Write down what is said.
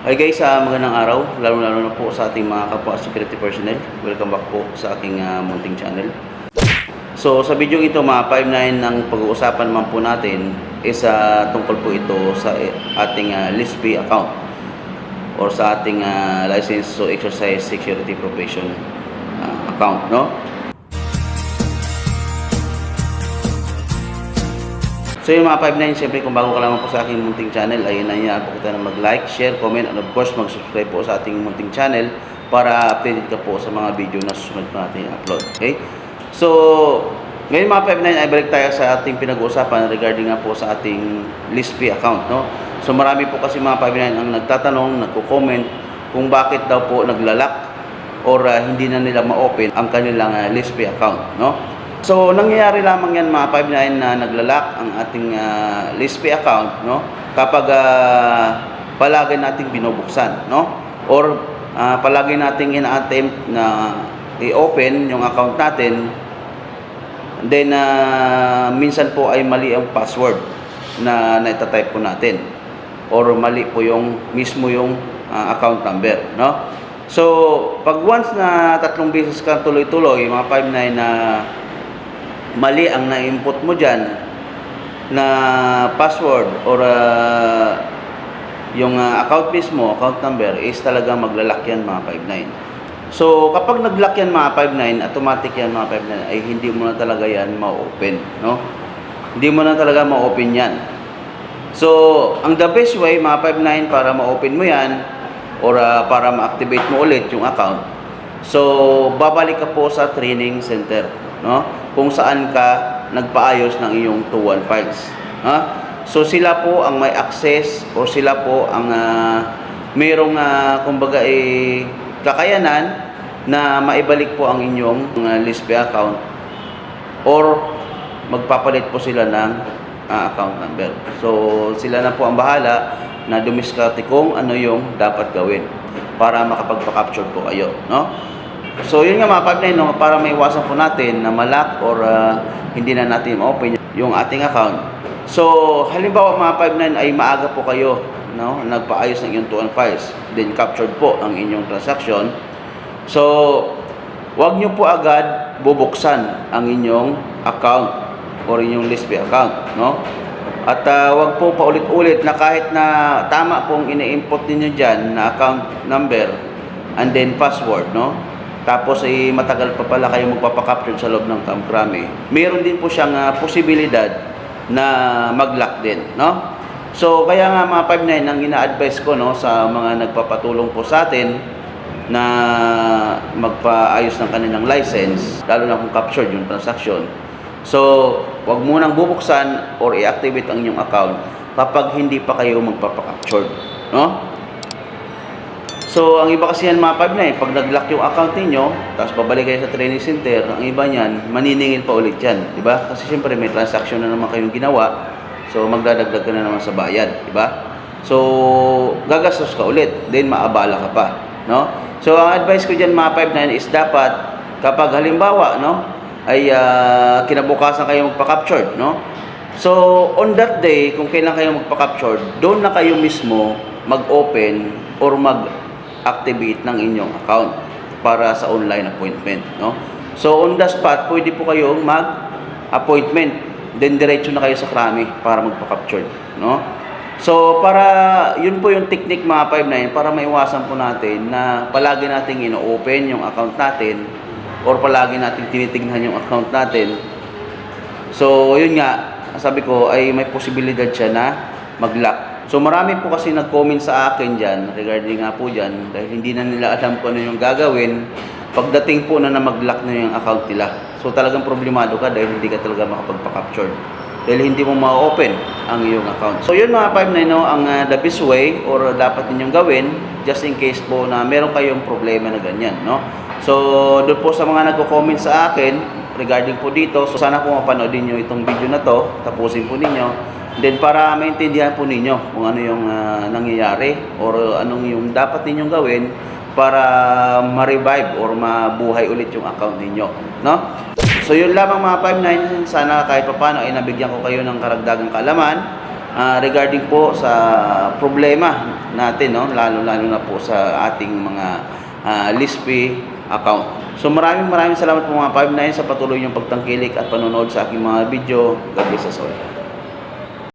Hi guys, uh, magandang araw, lalo-lalo na po sa ating mga kapwa security personnel. Welcome back po sa aking uh, munting channel. So sa video ito, mga 5-9 ng pag-uusapan naman po natin is uh, tungkol po ito sa eh, ating uh, fee account or sa ating uh, license to exercise security profession uh, account, no? So yung mga 5-9, siyempre kung bago ka lamang po sa aking munting channel, ay nangyayaan po kita na mag-like, share, comment, and of course mag-subscribe po sa ating munting channel para updated ka po sa mga video na susunod na natin upload. Okay? So, ngayon mga 5-9 ay balik tayo sa ating pinag-uusapan regarding nga po sa ating list account. No? So marami po kasi mga 5-9 ang nagtatanong, nagko-comment kung bakit daw po naglalak or uh, hindi na nila ma-open ang kanilang uh, list fee account. No? So, nangyayari lamang yan mga 5-9 na naglalak ang ating uh, list fee account no? kapag uh, palagi nating binubuksan. No? Or uh, palagi nating ina-attempt na i-open yung account natin then uh, minsan po ay mali ang password na naitatype po natin or mali po yung mismo yung uh, account number no so pag once na tatlong beses ka tuloy-tuloy mga 5-9 na mali ang na-input mo dyan na password or uh, yung uh, account mismo, account number is talaga maglalak yan mga 59. So kapag naglock yan mga 59, automatic yan mga 59 ay hindi mo na talaga yan ma-open, no? Hindi mo na talaga ma-open yan. So, ang the best way mga 59 para ma-open mo yan or uh, para ma-activate mo ulit yung account. So, babalik ka po sa training center, no? Kung saan ka nagpaayos ng iyong 21 files, ha? So, sila po ang may access or sila po ang uh, merong uh, kumbaga eh, kakayanan na maibalik po ang inyong uh, list pay account or magpapalit po sila ng uh, account number. So, sila na po ang bahala na dumiskarte kung ano yung dapat gawin para makapagpa-capture po kayo, no? So, yun nga mga 5 no, para maiwasan po natin na malak or uh, hindi na natin ma-open yung ating account. So, halimbawa mga 5 ay maaga po kayo, no, nagpaayos ng iyong 2 files, then captured po ang inyong transaction. So, wag nyo po agad bubuksan ang inyong account or inyong fee account, no? At uh, wag po paulit-ulit na kahit na tama pong ini-input ninyo diyan na account number and then password, no? Tapos ay matagal pa pala kayo magpapakapture sa loob ng Camcrame. Meron din po siyang uh, posibilidad na mag-lock din, no? So, kaya nga mga 59 ang ina-advise ko no sa mga nagpapatulong po sa atin na magpaayos ng kanilang license, lalo na kung captured yung transaction. So, wag mo nang bubuksan or i-activate ang inyong account kapag hindi pa kayo magpapakapture, no? So, ang iba kasi yan mga 5 na eh, pag nag-lock yung account ninyo, tapos babalik kayo sa training center, ang iba niyan, maniningil pa ulit yan, di ba? Kasi siyempre may transaction na naman kayong ginawa, so magdadagdag ka na naman sa bayad, di ba? So, gagastos ka ulit, then maabala ka pa, no? So, ang advice ko dyan mga 5 is dapat, kapag halimbawa, no, ay uh, kinabukasan kayo magpa-capture, no? So, on that day, kung kailan kayo magpa-capture, doon na kayo mismo mag-open or mag-activate ng inyong account para sa online appointment, no? So, on the spot, pwede po kayong mag-appointment. Then, diretso na kayo sa krami para magpa-capture, no? So, para, yun po yung technique mga 5 para maiwasan po natin na palagi nating ino-open yung account natin or palagi nating tinitignan yung account natin. So, yun nga, sabi ko ay may posibilidad siya na mag-lock. So, marami po kasi nag-comment sa akin dyan regarding nga po dyan dahil hindi na nila alam kung ano yung gagawin pagdating po na na mag-lock na yung account nila. So, talagang problemado ka dahil hindi ka talaga makapagpa-capture dahil hindi mo ma-open ang iyong account. So, yun mga 5 no, ang uh, the best way or dapat ninyong gawin just in case po na meron kayong problema na ganyan, no? So, doon po sa mga nagko-comment sa akin regarding po dito, so sana po mapanood niyo itong video na to, tapusin po ninyo. Then para maintindihan po ninyo kung ano yung uh, nangyayari or anong yung dapat ninyong gawin para ma-revive or mabuhay ulit yung account ninyo, no? So yun lamang mga 59, sana kahit papaano ay nabigyan ko kayo ng karagdagang kaalaman ah, regarding po sa problema natin, no? lalo-lalo na po sa ating mga ah, list fee account. So maraming maraming salamat po mga 59 sa patuloy niyong pagtangkilik at panonood sa aking mga video. God bless us all.